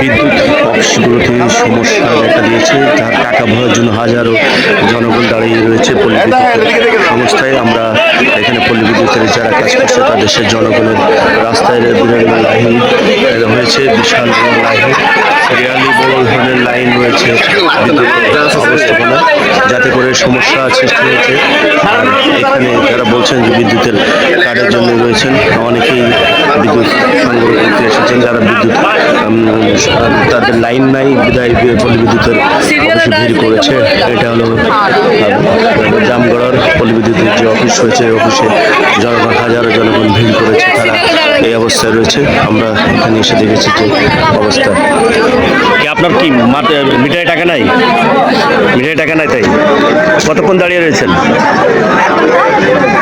বিদ্যুৎ অফিসগুলোতে সমস্যা দেখা দিয়েছে তার টাকা ভরার জন্য হাজারো জনগণ দাঁড়িয়ে রয়েছে পল্লী বিদ্যুৎ সংস্থায়। আমরা এখানে পল্লী বিদ্যুতের যারা কাজ করছে, তাদের দেশের জনগণের রাস্তায় লাইন হয়েছে বিশাল লাইন রিয়ালি বড় ধরনের লাইন রয়েছে। বিদ্যুৎ অবস্থাপনা যাতে করে সমস্যা সৃষ্টি হয়েছে। আর এখানে যারা বলছেন যে বিদ্যুতের কার্ডের জন্য রয়েছেন, অনেকেই বিদ্যুৎ সংগ্রহ করতে এসেছেন, যারা বিদ্যুৎ তাদের লাইন নাই, বিদায় পল্লী বিদ্যুতের অফিসে ভিড় করেছে। এটা হলো জামগড়ার পল্লী বিদ্যুতের যে অফিস রয়েছে অফিসে জনগণ, হাজারো জনগণ ভিড় করেছে, তারা এই অবস্থায় রয়েছে। আমরা এখানে এসে দেখেছি যে অবস্থা। আপনার কি মিটারে টাকা নাই? মিটারে টাকা নাই তাই। কতক্ষণ দাঁড়িয়ে রয়েছেন?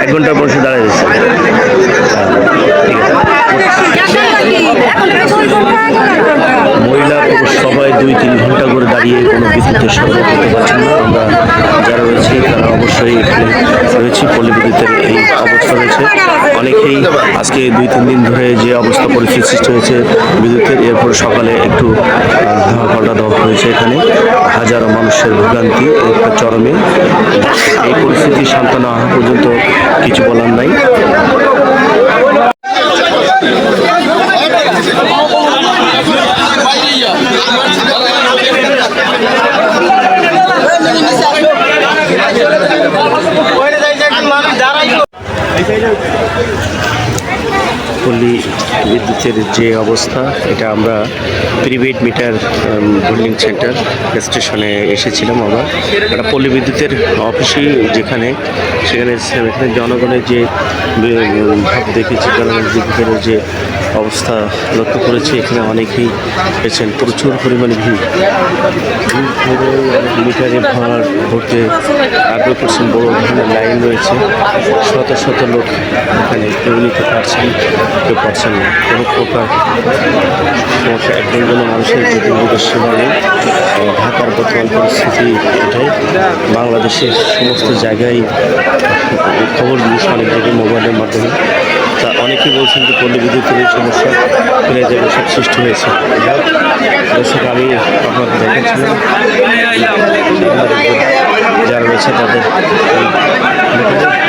এক ঘণ্টার পর দাঁড়িয়ে রয়েছে মহিলা পুরুষ সবাই দুই তিন ঘণ্টা করে দাঁড়িয়ে কোনো বিদ্যুতের সংগ্রহ করতে পারছেন না। আমরা যারা রয়েছে, তারা অবশ্যই এখানে রয়েছে। পল্লী বিদ্যুতের এই অবস্থা রয়েছে অনেকেই আজকে দুই, তিন দিন ধরে যে অবস্থা পরিস্থিতি সৃষ্টি হয়েছে বিদ্যুতের এরপর সকালে একটু পাল্টা দেওয়া হয়েছে এখানে। হাজারো মানুষের ভোগান্তি চরমে। এই পরিস্থিতি শান্ত না হওয়া পর্যন্ত কিছু বলার নাই। পল্লী বিদ্যুতের যে অবস্থা, এটা আমরা প্রিপেড মিটার হোল্ডিং সেন্টার স্টেশনে এসেছিলাম আমরা। একটা পল্লী বিদ্যুতের অফিসই যেখানে, সেখানে এখানে জনগণের যে ভাব দেখেছি, জনগণের যে অবস্থা লক্ষ্য করেছি, এখানে অনেকেই পেয়েছেন প্রচুর পরিমাণে ভিড়। মিটারে ভাড় ভরতে আগ্রহ করছেন, বড় ধরনের লাইন রয়েছে। শত শত লোক এখানে পারছেন। কেউ পারছেন না। কোনো প্রকার সমস্যা একজন জন্য মানুষের যে দুর্যোগের সেবা নেই ঢাকার বর্তমান পরিস্থিতি এটাই। বাংলাদেশের সমস্ত জায়গায় খবর দিয়েছে অনেক জায়গায় মোবাইলের মাধ্যমে। তা অনেকেই বলছেন যে পল্লী বিদ্যুতের এই সমস্যা ফিরে যাবে, সব সৃষ্টি হয়েছে। দর্শক, আমি আপনাকে দেখাচ্ছিলাম। যারা রয়েছে তাদের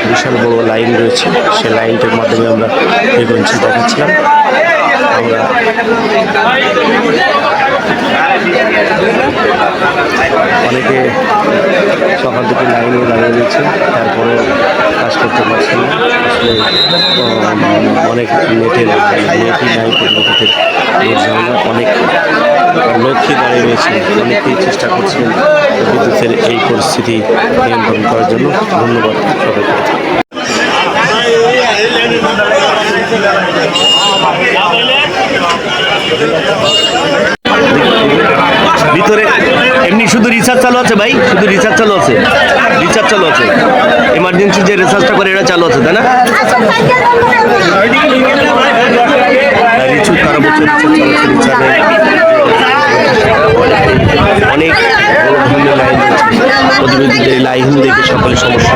বিশাল বড় লাইন রয়েছে। সেই লাইনটার মাধ্যমে আমরা ফ্রিকোয়েন্সি দেখাচ্ছিলাম। আমরা অনেকে সকাল থেকে লাইনে দাঁড়িয়ে রয়েছে তারপরে কাজ করতে পারছে আসলে অনেক নেটের নেটই নাই অনেক লক্ষ্যে দাঁড়িয়ে রয়েছে অনেকেই চেষ্টা করছেন বিদ্যুতের এই পরিস্থিতি নিয়ন্ত্রণ করার জন্য। ধন্যবাদ সবাইকে। ভিতরে শুধু রিচার্জ চালু আছে ভাই? শুধু রিচার্জ চালু আছে? রিচার্জ চালু আছে। এমার্জেন্সি যে রিচার্জটা করে এটা চালু আছে, তাই না? রিচু অনেক বড় লাইন দেখে সকলে সমস্যা